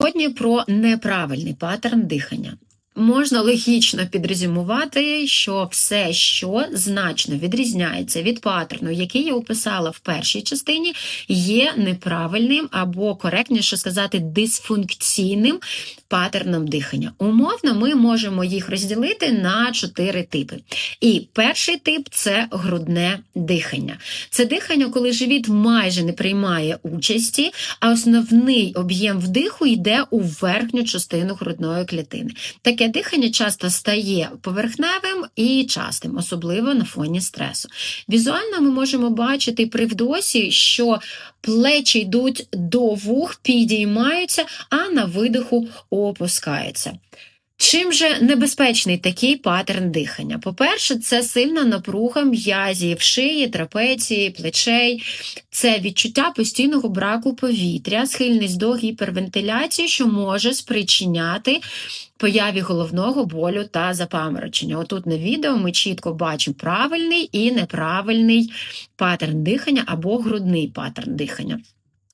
Сьогодні про неправильний паттерн дихання. Можна логічно підрезюмувати, що все, що значно відрізняється від паттерну, який я описала в першій частині, є неправильним або коректніше сказати, дисфункційним паттерном дихання. Умовно, ми можемо їх розділити на чотири типи. І перший тип це грудне дихання. Це дихання, коли живіт майже не приймає участі, а основний об'єм вдиху йде у верхню частину грудної клітини. Таке дихання часто стає поверхневим і частим, особливо на фоні стресу. Візуально ми можемо бачити при вдосі, що плечі йдуть до вух, підіймаються, а на видиху опускаються. Чим же небезпечний такий паттерн дихання? По-перше, це сильна напруга м'язів, шиї, трапеції, плечей, це відчуття постійного браку повітря, схильність до гіпервентиляції, що може спричиняти появі головного болю та запаморочення. Отут на відео ми чітко бачимо правильний і неправильний паттерн дихання або грудний паттерн дихання.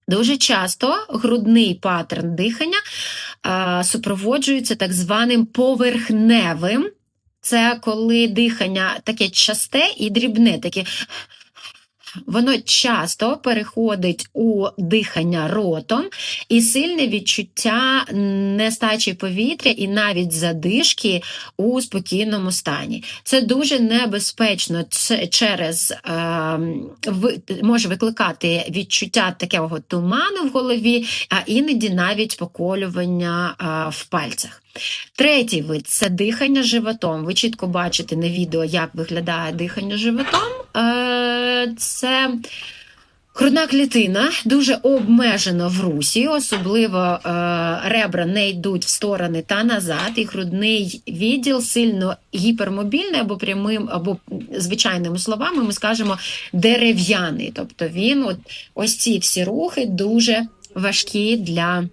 Дуже часто грудний паттерн дихання а, супроводжується так званим поверхневим. Це коли дихання таке часте і дрібне, таке воно часто переходить у дихання ротом і сильне відчуття нестачі повітря і навіть задишки у спокійному стані. Це дуже небезпечно через е, може викликати відчуття такого туману в голові, а іноді навіть поколювання е, в пальцях. Третій вид це дихання животом. Ви чітко бачите на відео, як виглядає дихання животом. Е, це грудна клітина дуже обмежена в русі, особливо е, ребра не йдуть в сторони та назад, і грудний відділ сильно гіпермобільний або прямим, або звичайними словами ми скажемо дерев'яний. Тобто він, от, ось ці всі рухи дуже важкі для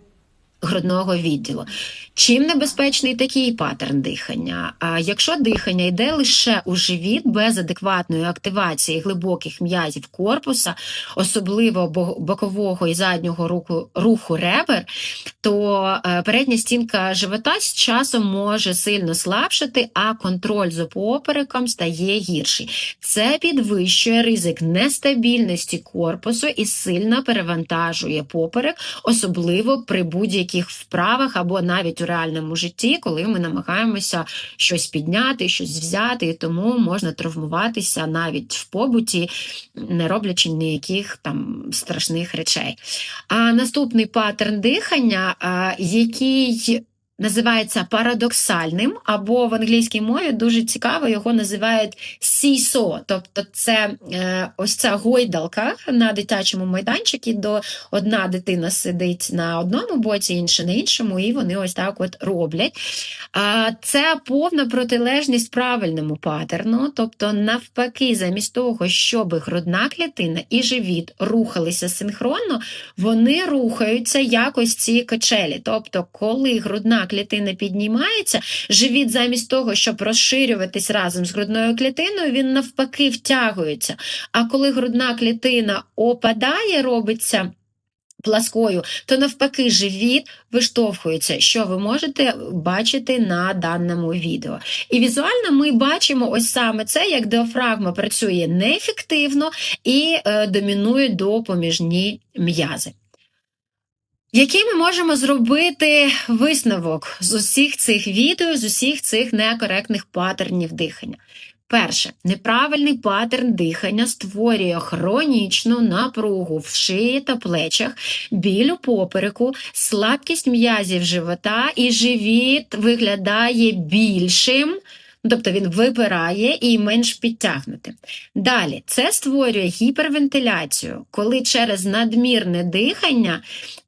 грудного відділу. Чим небезпечний такий паттерн дихання? А якщо дихання йде лише у живіт без адекватної активації глибоких м'язів корпуса, особливо бокового і заднього руху, руху ребер, то е, передня стінка живота з часом може сильно слабшати, а контроль за попереком стає гірший. Це підвищує ризик нестабільності корпусу і сильно перевантажує поперек, особливо при будь-яких вправах або навіть у реальному житті, коли ми намагаємося щось підняти, щось взяти, і тому можна травмуватися навіть в побуті, не роблячи ніяких там страшних речей. А наступний паттерн дихання, який називається парадоксальним, або в англійській мові дуже цікаво його називають сісо. Тобто це е, ось ця гойдалка на дитячому майданчику, до одна дитина сидить на одному боці, інша на іншому, і вони ось так от роблять. Це повна протилежність правильному паттерну, тобто, навпаки, замість того, щоб грудна клітина і живіт рухалися синхронно, вони рухаються якось ці качелі. Тобто, коли грудна клітина піднімається, живіт замість того, щоб розширюватись разом з грудною клітиною, він навпаки втягується. А коли грудна клітина опадає, робиться. Пласкою, то навпаки, живіт виштовхується, що ви можете бачити на даному відео. І візуально ми бачимо ось саме це, як діафрагма працює неефективно і е, домінує допоміжні м'язи. Який ми можемо зробити висновок з усіх цих відео, з усіх цих некоректних паттернів дихання? Перше, неправильний паттерн дихання створює хронічну напругу в шиї та плечах, біль у попереку, слабкість м'язів живота, і живіт виглядає більшим. Тобто він випирає і менш підтягнути. Далі це створює гіпервентиляцію, коли через надмірне дихання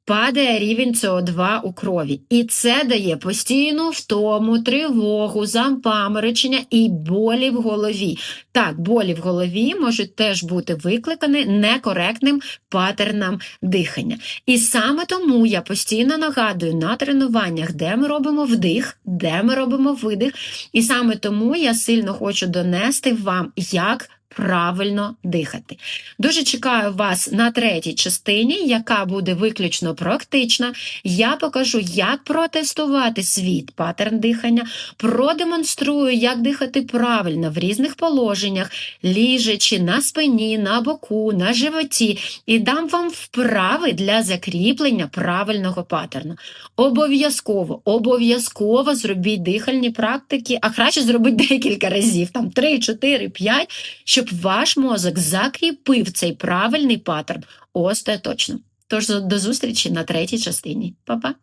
падає рівень СО2 у крові. І це дає постійну втому, тривогу, запаморочення і болі в голові. Так, болі в голові можуть теж бути викликані некоректним паттерном дихання. І саме тому я постійно нагадую на тренуваннях, де ми робимо вдих, де ми робимо видих. І саме тому я сильно хочу донести вам, як правильно дихати. Дуже чекаю вас на третій частині, яка буде виключно практична. Я покажу, як протестувати свій паттерн дихання, продемонструю, як дихати правильно в різних положеннях, ліжачи на спині, на боку, на животі, і дам вам вправи для закріплення правильного паттерну. Обов'язково, обов'язково зробіть дихальні практики, а краще зробіть декілька разів, там 3, 4, 5, щоб ваш мозок закріпив цей правильний паттерн остаточно. Тож до зустрічі на третій частині. Па-па!